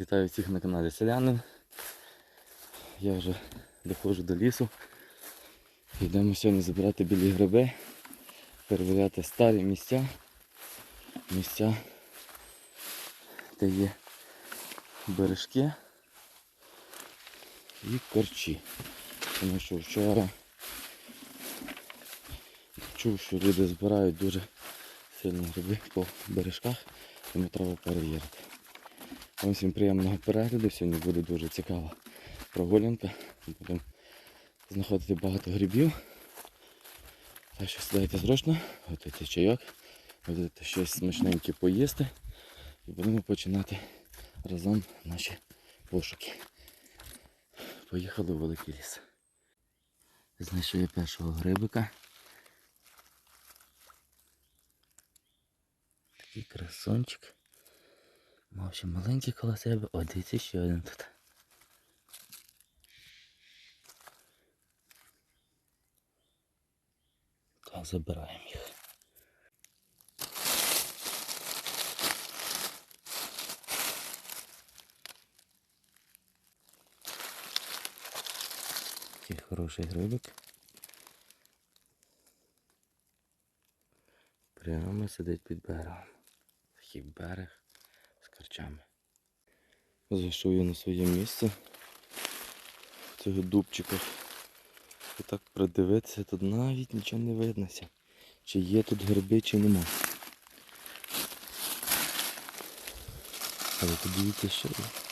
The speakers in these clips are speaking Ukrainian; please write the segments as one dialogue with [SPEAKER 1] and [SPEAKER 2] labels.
[SPEAKER 1] Вітаю всіх на каналі Селянин. Я вже доходжу до лісу. Йдемо сьогодні забирати білі гриби, перевіряти старі місця, місця, де є бережки і корчі. Тому що вчора чув, що люди збирають дуже сильні гриби по бережках, тому треба перевірити. Всім приємного перегляду. Сьогодні буде дуже цікава прогулянка. Будемо знаходити багато грибів. Так що сідайте зручно, готуйте чайок, готуйте щось смачненьке поїсти і будемо починати разом наші пошуки. Поїхали у великий ліс. Знайшов я першого грибика. Такий красончик. Мав ще маленький коло себе. О, дивіться ще один тут. Так, забираємо їх. Такий хороший грибик. Прямо сидить під берегом. Такий берег з корчами. Зайшов я на своє місце в цього дубчика. І так придивитися, тут навіть нічого не виднося. Чи є тут гриби, чи нема. Але подивіться, що є.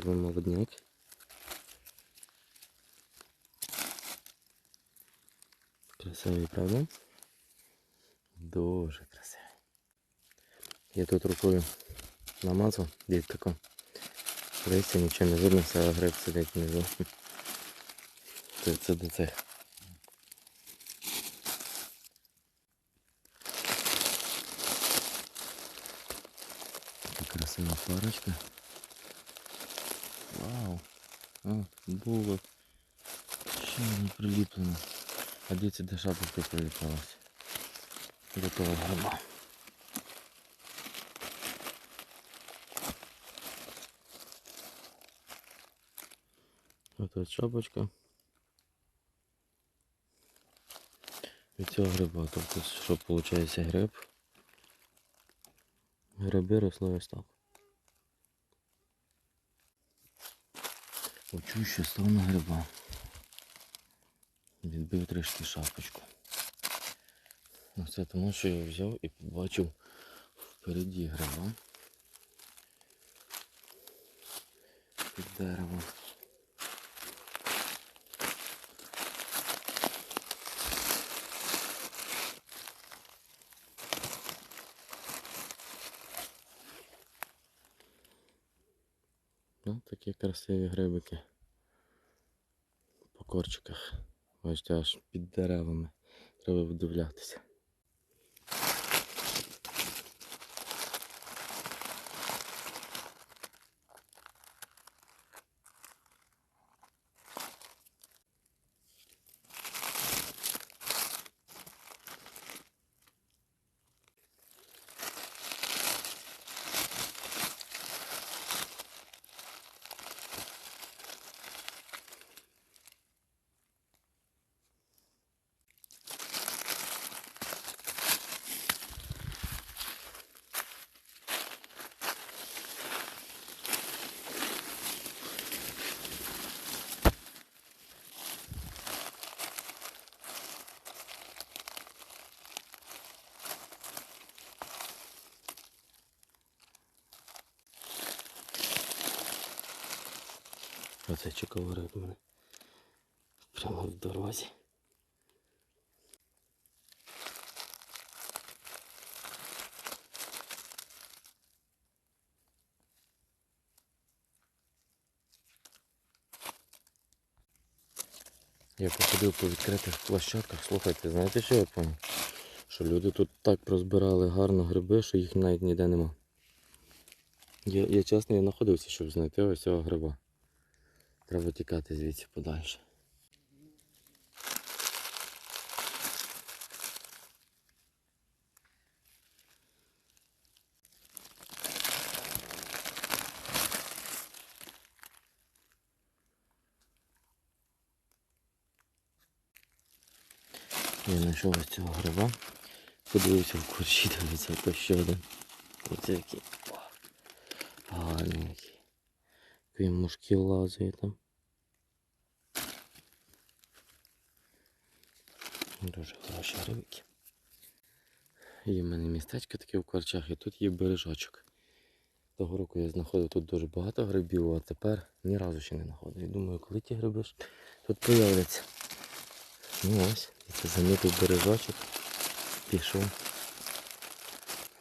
[SPEAKER 1] Вам молодняк? Красивий, правда? Дуже красивий. Я тут рукою намазав, дід тако. Дивіться, нічого не видно, все гриб сидить внизу. Це, це до цих. Красива парочка. Вау! А, було ще не приліплено. А дивіться, де шапочка приліпилась. До того гриба. Ось от шапочка. Від цього гриба. Тобто, що виходить гриб? Гриби росли ось так. Почув, що став на гриба. Відбив трішки шапочку. Ну, Це тому, що я взяв і побачив впереді гриба. Під деревом. Такі красиві грибики по корчиках. Бачите, аж під деревами. Треба вдивлятися. Оце чекав риб мене. Прямо в дорозі. Я походив по відкритих площадках, слухайте, знаєте, що я поняв? Що люди тут так прозбирали гарно гриби, що їх навіть ніде нема. Я, я чесно, я знаходився, щоб знайти ось цього гриба. Треба тікати звідси подальше. Я знайшов ось цього гриба. Подивився в корчі, дивиться, то ще один. Оце який. Гарний. Який мушки лазить там. Дуже хороші грибики. Є в мене містечко таке в корчах, і тут є бережочок. Того року я знаходив тут дуже багато грибів, а тепер ні разу ще не знаходив. І думаю, коли ті гриби тут появляться. Ну ось, і це замітив бережочок. Пішов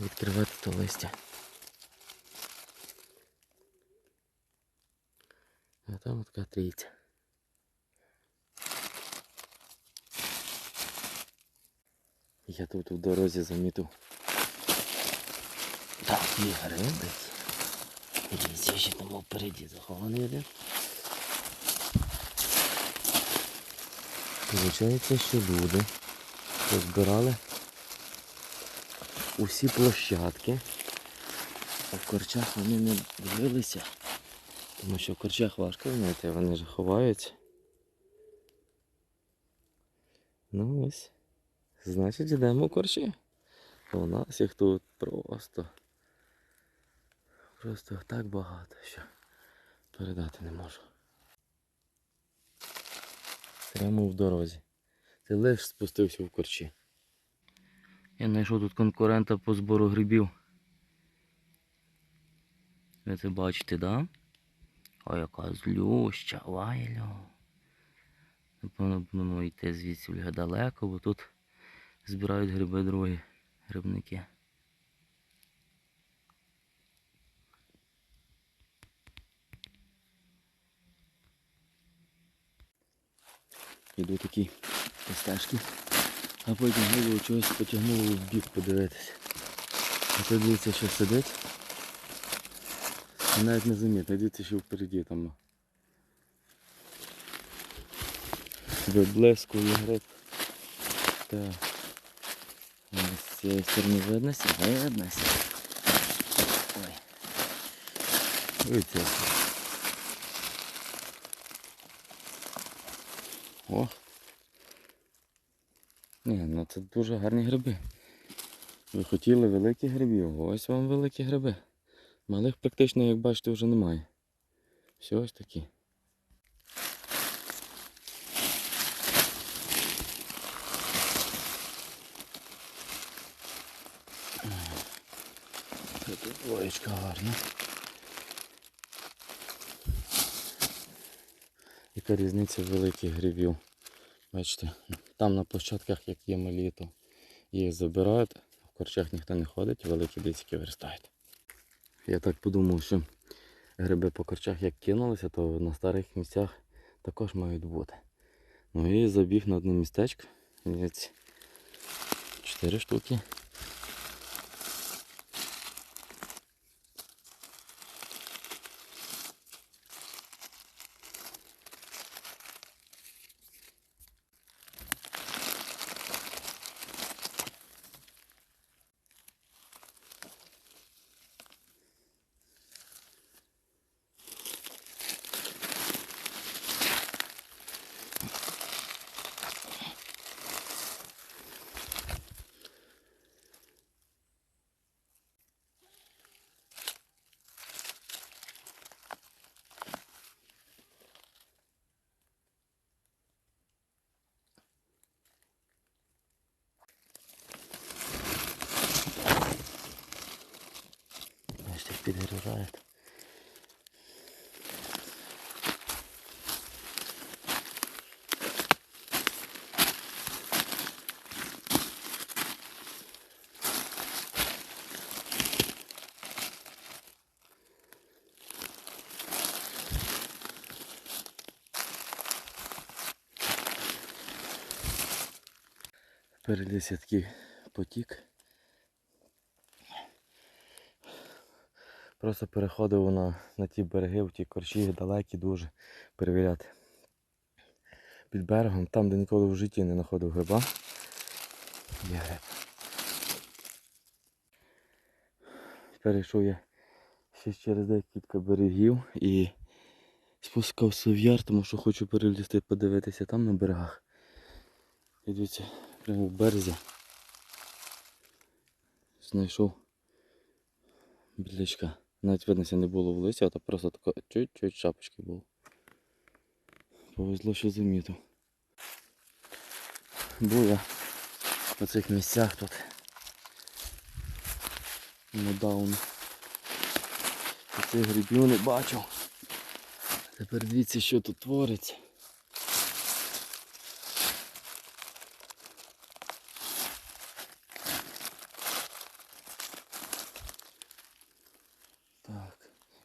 [SPEAKER 1] відкривати то листя. А там така трійця. Я тут в дорозі замітив. Такі грибики. Дивіться, ще там впереді захований один. Получається, що люди розбирали усі площадки, а в корчах вони не дивилися, тому що в корчах важко знайти, вони ж ховаються. Ну ось. Значить йдемо в корчі. У нас їх тут просто. Просто так багато, що передати не можу. Прямо в дорозі. Ти лиш спустився в корчі. Я знайшов тут конкурента по збору грибів. Ви це бачите, да? О, яка злюща, вайло. Напевно, будемо йти звідси далеко, бо тут збирають гриби другі грибники. Іду такі постежки, а потім голову чогось потягнуло в бік подивитися. А то дивіться, що сидить. І навіть не замітно, дивіться, що впереді там. Виблискує гриб. Так. Ось цієї сторони виднося, виднося. Ой. Дивіться. О. Ні, ну це дуже гарні гриби. Ви хотіли великі грибів, ось вам великі гриби. Малих практично, як бачите, вже немає. Все ось такі. Тут двоєчка гарна. Яка різниця великих грибів. Бачите, там на площадках, як є малі, то їх забирають, в корчах ніхто не ходить, великі дицьки виростають. Я так подумав, що гриби по корчах як кинулися, то на старих місцях також мають бути. Ну і забіг на одне містечко. Чотири штуки. продолжает. Перед десятки потік. Просто переходив на, на ті береги, в ті корчі далекі дуже перевіряти. Під берегом, там, де ніколи в житті не знаходив гриба. Є гриб. Перейшов я ще через декілька берегів і спускався в яр, тому що хочу перелізти подивитися там на берегах. І дивіться, прямо в березі. Знайшов білячка. Навіть виднося не було в лисі, а то просто така чуть-чуть шапочки було. Повезло, що замітив. Був я по цих місцях тут. Недавно. Цих грибів не бачив. Тепер дивіться, що тут твориться.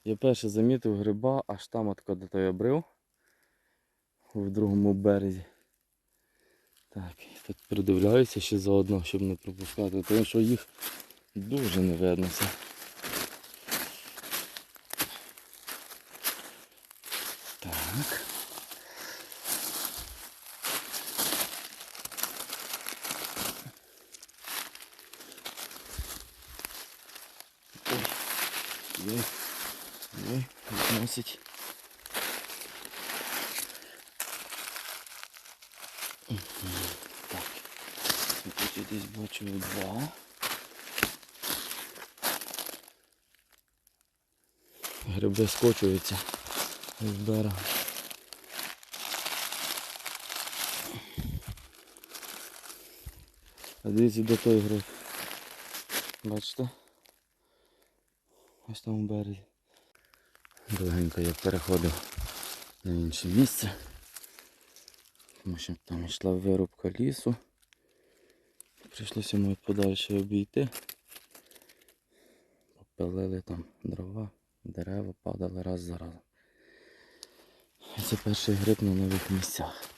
[SPEAKER 1] Я перше замітив гриба, аж там отко де той обрив. В другому березі. Так, так придивляюся ще заодно, щоб не пропускати, тому що їх дуже не видно все. Так. 10. Угу. Так. Тут я десь бачу два. Гриби скочуються з берега. А дивіться до той гриб. Бачите? Ось там у березі. Довгенько я переходив на інше місце. Тому що там йшла вирубка лісу. Прийшлося мені подальше обійти. Попилили там дрова, дерева падали раз за разом. Це перший гриб на нових місцях.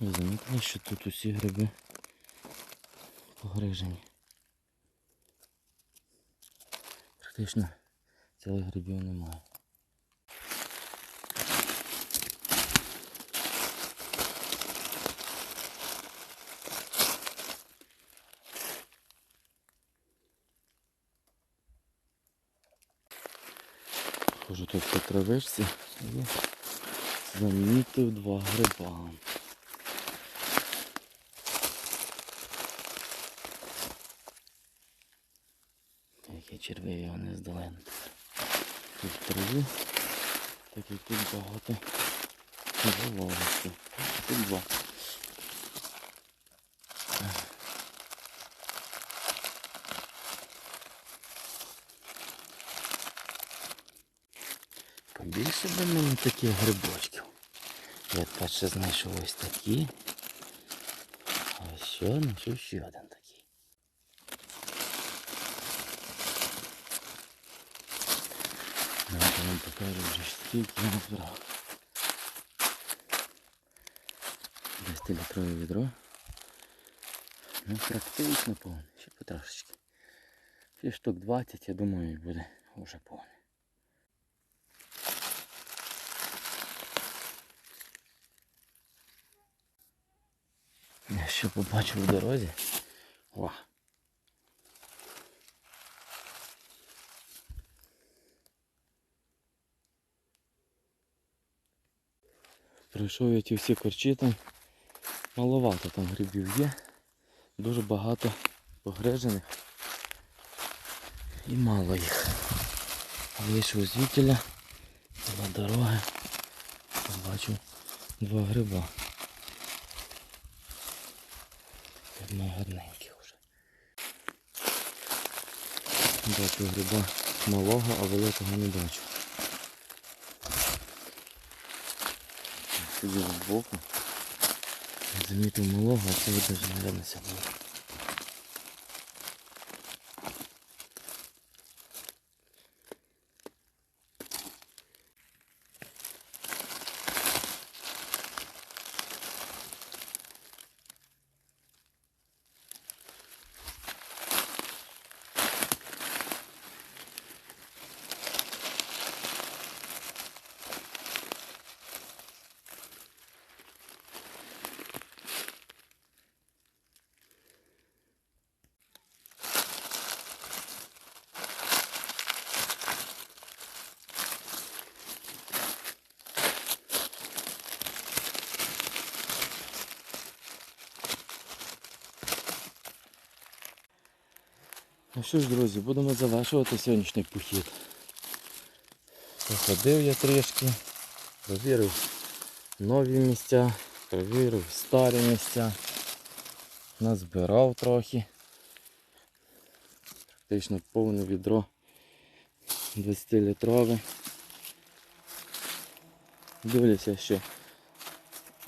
[SPEAKER 1] Ви замітили, що тут усі гриби погрижені. Практично цілих грибів немає. Хожу тут по травичці і замітив два гриба. Які черви його не здали. Тут траві, так і тут багато вологості. Тут два. Побільше би мені таких грибочків. Я перше знайшов ось такі. А що, знайшов ще один вам покажу вже скільки я назбирав. 10-літрове відро. Ну, практично повне. Ще потрошечки. Ще штук 20, я думаю, і буде вже повне. Я ще побачив в дорозі. О! Пройшов я ті всі корчі там. Маловато там грибів є. Дуже багато погрежених. І мало їх. Вийшов звідтіля на дороги. Побачив Два гриба. Одна гарненькі вже. Бачу гриба малого, а великого не бачу. Сидів збоку. Замітив малого, а це видно, що наглянеться Ну що ж, друзі, будемо завершувати сьогоднішній похід. Походив я трішки, провірив нові місця, провірив старі місця, назбирав трохи. Практично повне відро 20-літрове. Дивлюся, що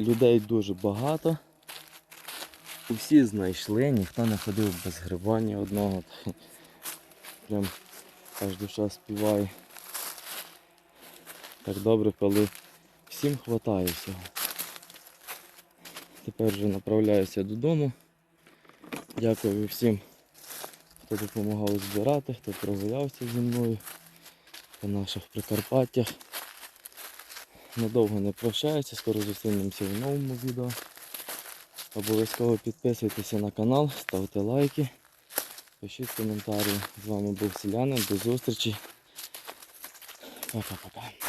[SPEAKER 1] людей дуже багато. Усі знайшли, ніхто не ходив без гриба ні одного. Прям аж душа співає. Так добре, коли всім вистачає всього. Тепер вже направляюся додому. Дякую всім, хто допомагав збирати, хто прогулявся зі мною по наших Прикарпаттях. Надовго не прощаюся, скоро зустрінемося в новому відео. Обов'язково підписуйтеся на канал, ставте лайки, пишіть коментарі. З вами був Селянин. До зустрічі. Пока-пока.